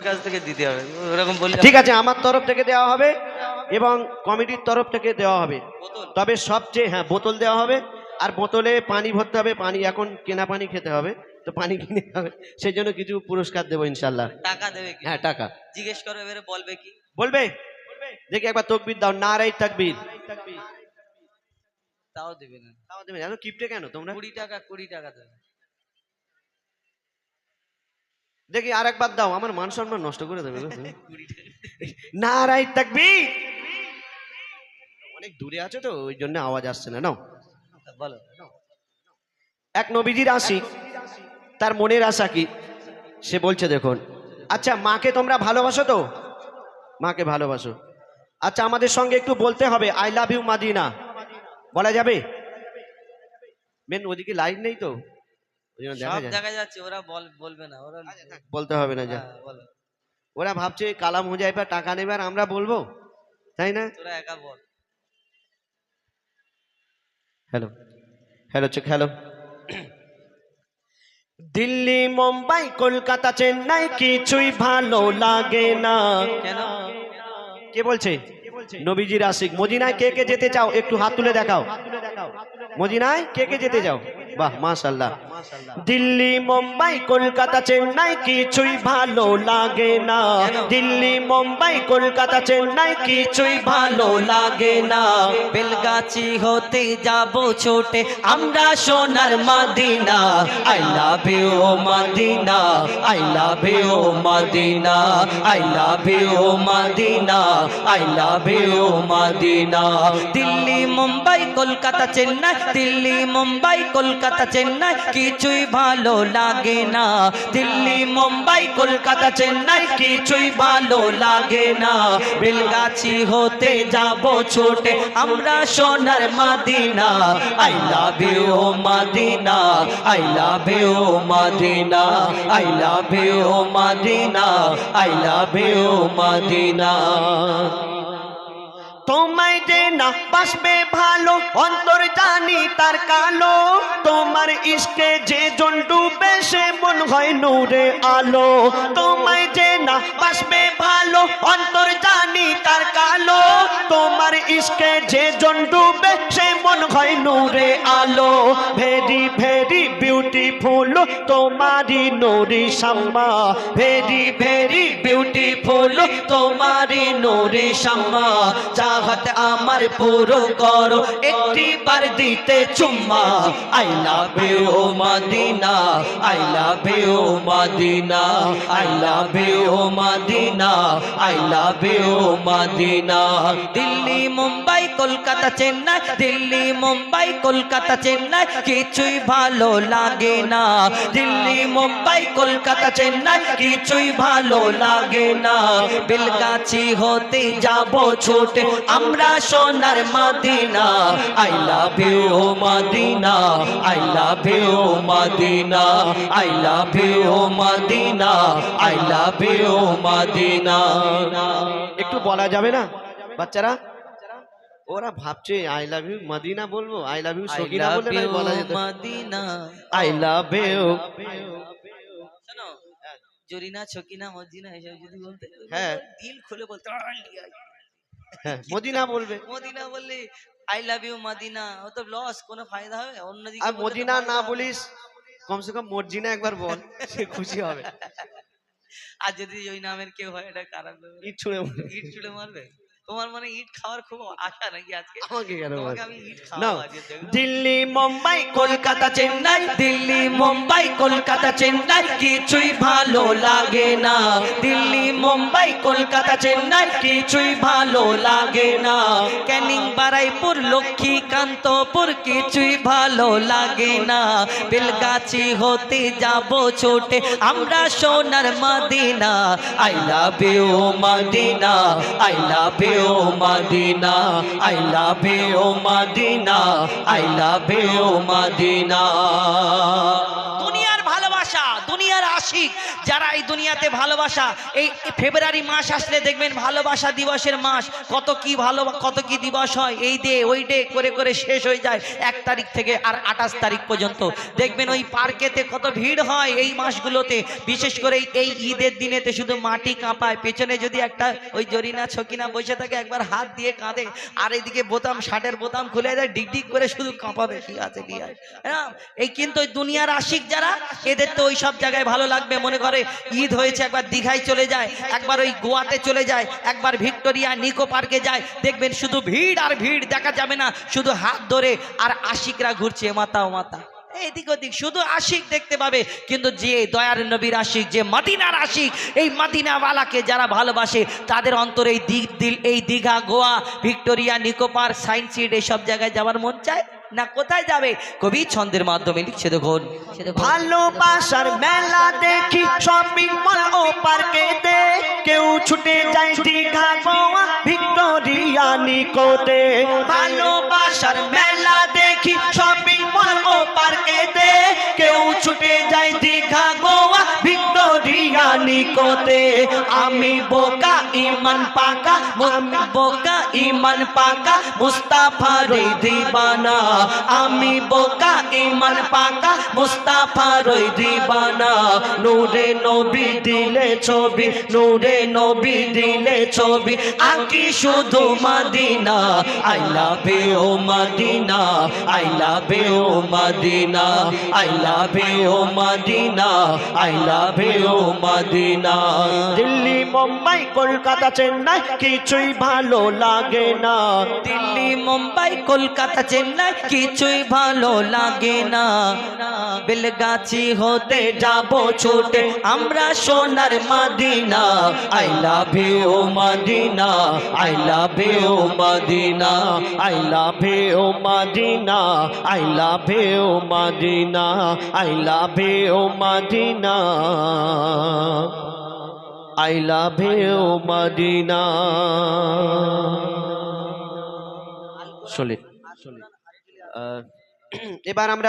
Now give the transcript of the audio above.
কাছ থেকে দিতে হবে। ওরকম বললে ঠিক আছে আমার তরফ থেকে দেওয়া হবে এবং কমিটির তরফ থেকে দেওয়া হবে। তবে সবচেয়ে হ্যাঁ বোতল দেওয়া হবে। আর বোতলে পানি ভরতে হবে পানি এখন কেনা পানি খেতে হবে তো পানি কিনে হবে সেই জন্য কিছু পুরস্কার দেবো ইনশাল্লাহ টাকা দেবে হ্যাঁ টাকা। জিজ্ঞেস করো এবারে বলবে কি? বলবে? দেখি একবার তকবির দাও নারাই তাকবির। তাও দেবে না। তাও দেবে জানো কিপটে কেন তোমরা? কুড়ি টাকা কুড়ি টাকা দেবে। দেখি আর একবার দাও আমার মান সম্মান নষ্ট করে দেবে টাকা নারাই তাকবীর। অনেক দূরে আছে তো ওই জন্য আওয়াজ আসছে না নাও। বলো। এক নবীজির আশিক তার মনের আশা কি? সে বলছে দেখুন। আচ্ছা মাকে তোমরা ভালোবাসো তো? মাকে ভালোবাসো। আচ্ছা আমাদের সঙ্গে একটু বলতে হবে আই লাভ ইউ মাদিনা। বলা যাবে? মেন ওদিকে লাইট নেই তো। সব দেখা যাচ্ছে ওরা বল বলবে না ওরা বলতে হবে না যা। হ্যাঁ, ওরা ভাবছে কালাম হুজাইফা টাকা নেবে আর আমরা বলব তাই না? তোরা একা বল। Hello hello check hello Delhi Mumbai Kolkata Chennai কিছুই ভালো লাগে না। কেন? কে বলছে? নবীজির আশিক মদিনায় কে কে যেতে চাও? একটু হাত তুলে দেখাও। মদিনায় কে কে যেতে চাও? বাহ মাশাল্লাহ দিল্লি মুম্বাই কলকাতা চেন্নাই কিছুই ভালো লাগে না। দিল্লি মুম্বাই কলকাতা চেন্নাই কিছুই ভালো লাগে না। বেলগাছি হতে যাব ছোটে আমরা সোনার Medina. I love you Medina I love you Medina I love you Medina I love you Medina. Delhi Mumbai Kolkata Chennai Delhi Mumbai Kolkata Chennai কিছুই ভালো লাগে না। দিল্লি, মুম্বাই, কলকাতা, চেন্নাই কিছুই ভালো লাগে না। বেলগাছি হতে যাব ছোটে, আমরা সোনার Medina. I love you Medina. I love you Medina. I love you Medina. I love you Medina. তোমায় যে না বাসবে ভালো, অন্তর জানি তার কালো। তোমার ইশকে যে জন ডুবে, সে মন হয় নূরে আলো। তোমায় যে না বাসবে ভালো, অন্তর জানি তার কালো। তোমার ইশকে যে জন ডুবে, সে মন হয় নূরে আলো। ভেরি ভেরি বিউটিফুল তোমারি নুরি শাম্মা ভেরি ভেরি বিউটিফুল তোমারি নুরি শাম্মা চাহত আমার পুরো করো, একটি বার দিতে চুম্মা। I love you Medina I love you Medina I love you Medina I love you Medina. Delhi, Mumbai, Kolkata, Chennai, Delhi, Mumbai, Kolkata, Chennai, কিছুই ভালো লাগে না। দিল্লি, মুম্বাই, কলকাতা, চেন্নাই কিছুই ভালো লাগে না। বেলগাছি হতে যাব ছোটে আমরা সোনার Medina. I love you Medina, I love you Medina, I love you Medina, I love you Medina. একটু বলা যাবে না? বাচ্চারা? ওরা ভাবছে আই লাভ ইউ মদিনা বলব? আই লাভ ইউ সকিনা নয় you, বলা যেত? মদিনা। আই লাভ ইউ শোনো জরিনা ছকিনা মদিনা এসব যদি বলতে হ্যাঁ। দিল খুলে বলতে হ্যাঁ। মদিনা বলবে। মদিনা বললে আই লাভ ইউ মদিনা। ও তো লস কোনো ফায়দা হবে? অন্যদিকে আর মদিনা না বলিস কমসে কম মর্জিনা একবার বল সে খুশি হবে। আর যদি ওই নামের কেউ হয় এটা লাগবে ইট ছুঁড়ে ইট ছুড়ে মারবে? তোমার মানে ইট খাওয়ার খুব আশা নাকি আজকে? আমাকে কেন আমি ইট। দিল্লি মুম্বাই কলকাতা চেন্নাই দিল্লি মুম্বাই কলকাতা চেন্নাই কিছুই ভালো লাগে না। দিল্লি মুম্বাই, কলকাতা, চেন্নাই কিছুই ভালো লাগে না। ক্যানিং, বারাইপুর, লক্ষ্মীকান্তপুর কিছুই ভালো লাগে না। বেলগাছি হতে যাব ছোটে, আমরা সোনার Medina. I love you, Medina, I love you, Medina, I love you, Medina, I love you, Medina. ভালোবাসা, দুনিয়ার আশিক। যারা এই দুনিয়াতে ভালোবাসা, এই ফেব্রুয়ারি মাস আসলে দেখবেন ভালোবাসা দিবসের মাস। কত কি ভালো, কত কি দিবস হয়, এই ডে ওই ডে করে করে শেষ হয়ে যায় এক তারিখ থেকে আর আঠাশ তারিখ পর্যন্ত। দেখবেন ওই পার্কেতে কত ভিড় হয় এই মাসগুলোতে। বিশেষ করে এই- ঈদের দিনেতে শুধু মাটি কাঁপায়, পেছনে যদি একটা ওই জরিনা ছকিনা বসে থাকে, একবার হাত দিয়ে কাঁদে, আর এইদিকে বোতাম, শার্টের বোতাম খুলে দেয় ডিগ ডিগ করে শুধু কাঁপাবে। ঠিক আছে হ্যাঁ? এই কিন্তু দুনিয়ার আশিক যারা, এদের ওই সব জায়গায় ভালো লাগবে, মনে করে ঈদ হয়েছে, একবার দীঘায় চলে যায়, একবার ওই গোয়াতে চলে যায়, একবার ভিক্টোরিয়া নিকো পার্কে যায়, দেখবেন শুধু ভিড় আর ভিড় দেখা যাবে না, শুধু হাত ধরে আর আশিকরা ঘুরছে মাতা, ও মাতা। এদিক ওদিক, শুধু আশিক দেখতে পাবে, কিন্তু যে দয়ার নবীর আশিক, যে মাদিনার আশিক, এই মাদিনাওয়ালাকে যারা ভালোবাসে, তাদের অন্তরে এই দিক দিল, এই Digha, Goa, Victoria, Nicco park science city এইসব জায়গায় যাওয়ার মন চায়? না কোথায় যাবে? কবি ছন্দের মাধ্যমে লিখছে, দেখুন। ভালোবাসার মেলা দেখি শপিং মল ও পার্কে দে কেউ ছুটে যায় দীঘা, গোয়া, ভিক্টোরিয়া নিকোটে ভালোবাসার মেলা দেখি শপিং নিকোতে আমি বোকা ইমান পাকা, আমি বোকা ইমান পাকা মুস্তাফার দিবানা। আমি বোকা ইমান পাকা মুস্তাফার দিবানা। নূরে নবী দিলে ছবি, নূরে নবী দিলে ছবি। আঁকি শুধু Medina, I love you Medina, I love you Medina, I love you Medina, I love you Medina. Delhi, Mumbai, Kolkata, Chennai কিছুই ভালো লাগে না। দিল্লি, মুম্বাই, কলকাতা, চেন্নাই কিছুই ভালো লাগে না। বেলগাছি হতে যাব ছোটে আমরা সোনার Medina. I love you Medina. I love you Medina. I love you Medina. I love you Medina. I love you Medina. I love you Medina. চলে। এবার আমরা